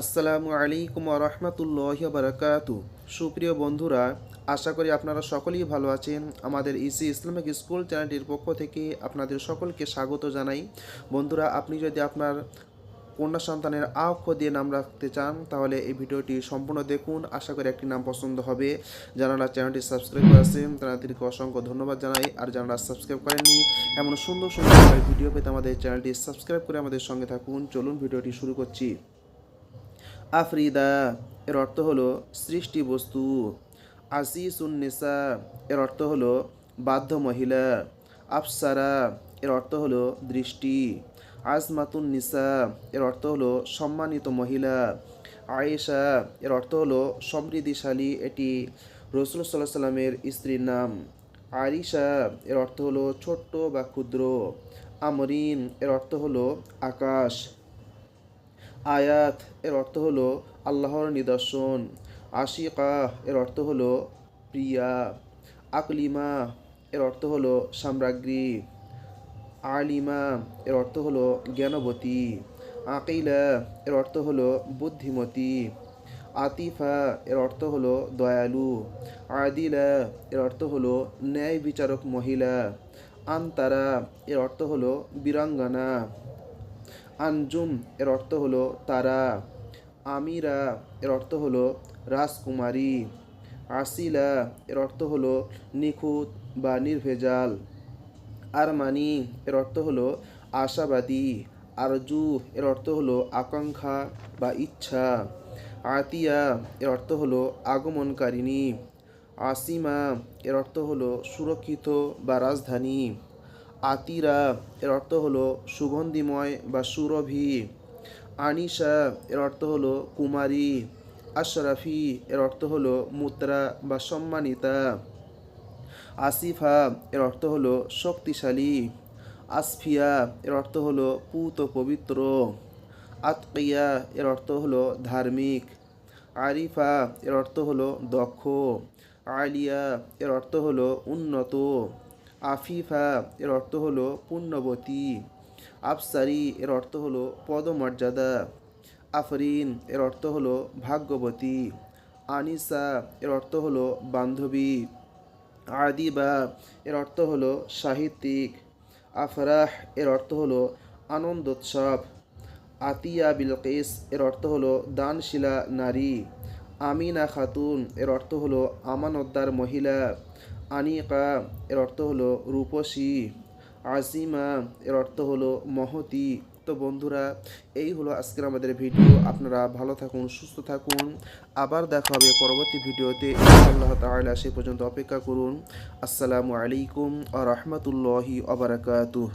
আসসালামু আলাইকুম রহমতুল্লাহ বারকাতু। সুপ্রিয় বন্ধুরা, আশা করি আপনারা সকলেই ভালো আছেন। আমাদের ইসি ইসলামিক স্কুল চ্যানেলটির পক্ষ থেকে আপনাদের সকলকে স্বাগত জানাই। বন্ধুরা, আপনি যদি আপনার কন্যা সন্তানের আ অক্ষর দিয়ে নাম রাখতে চান, তাহলে এই ভিডিওটি সম্পূর্ণ দেখুন। আশা করি একটি নাম পছন্দ হবে। যারা চ্যানেলটি সাবস্ক্রাইব করেছেন, তাদেরকে অসংখ্য ধন্যবাদ জানাই। আর যারা সাবস্ক্রাইব করেননি, এমন সুন্দর সুন্দর ভিডিও পেতে আমাদের চ্যানেলটি সাবস্ক্রাইব করে আমাদের সঙ্গে থাকুন। চলুন, ভিডিওটি শুরু করছি। আফরিদা, এর অর্থ হলো সৃষ্টি বস্তু আসিসুন্নেসা এর অর্থ হলো বাধ্য মহিলা। আফসারা, এর অর্থ হলো দৃষ্টি। আজমাতুন নিসা, এর অর্থ হলো সম্মানিত মহিলা। আয়েশা, এর অর্থ হলো সমৃদ্ধিশালী, এটি রসুল সাল্লাহ সাল্লামের স্ত্রীর নাম। আরিশা, এর অর্থ হলো ছোট্ট বা ক্ষুদ্র। আমরিন, এর অর্থ হলো আকাশ। আয়াত, এর অর্থ হলো আল্লাহর নিদর্শন। আশিকা, এর অর্থ হলো প্রিয়া। আকলিমা, এর অর্থ হলো সাম্রাজ্ঞী। আলিমা, এর অর্থ হলো জ্ঞানবতী। আকিলা, এর অর্থ হলো বুদ্ধিমতী। আতিফা, এর অর্থ হলো দয়ালু। আদিলা, এর অর্থ হলো ন্যায় বিচারক মহিলা। আন্তারা, এর অর্থ হলো বীরাঙ্গনা। আঞ্জুম এর অর্থ হলো তারা, আমিরা এর অর্থ হলো রাজকুমারী, আসিলা এর অর্থ হলো নিখুঁত বা নির্ভেজাল, আরমানি এর অর্থ হলো আশাবাদী, আরজু এর অর্থ হলো আকাঙ্ক্ষা বা ইচ্ছা, আতিয়া এর অর্থ হলো আগমনকারিণী, আসিমা এর অর্থ হলো সুরক্ষিত বা রাজধানী। আতিরা, এর অর্থ হলো সুগন্ধিময় বা সুরভি। আনিশা, এর অর্থ হলো কুমারী। আশরাফি, এর অর্থ হলো মুদ্রা বা সম্মানিতা। আসিফা, এর অর্থ হলো শক্তিশালী। আসফিয়া, এর অর্থ হলো পুত পবিত্র। আতকিয়া, এর অর্থ হলো ধার্মিক। আরিফা, এর অর্থ হলো দক্ষ। আলিয়া, এর অর্থ হলো উন্নত। আফিফা, এর অর্থ হলো পুণ্যবতী আফসারি, এর অর্থ হলো পদমর্যাদা। আফরিন, এর অর্থ হলো ভাগ্যবতী। আনিসা, এর অর্থ হলো বান্ধবী। আদিবা, এর অর্থ হলো সাহিত্যিক। আফরাহ, এর অর্থ হলো আনন্দোৎসব। আতিয়া বিলকেস এর অর্থ হলো দানশিলা নারী। আমিনা খাতুন, এর অর্থ হলো আমানতদার মহিলা। আনিকা, এর অর্থ হলো রূপসী। আজিমা, এর অর্থ হলো মহতি। তো বন্ধুরা, এই হলো আজকের আমাদের ভিডিও। আপনারা ভালো থাকুন, সুস্থ থাকুন। আবার দেখা হবে পরবর্তী ভিডিওতে। আল্লাহ তাআলা সে পর্যন্ত অপেক্ষা করুন। আসসালামু আলাইকুম আ রহমতুল্লাহি আবরাকাতুহ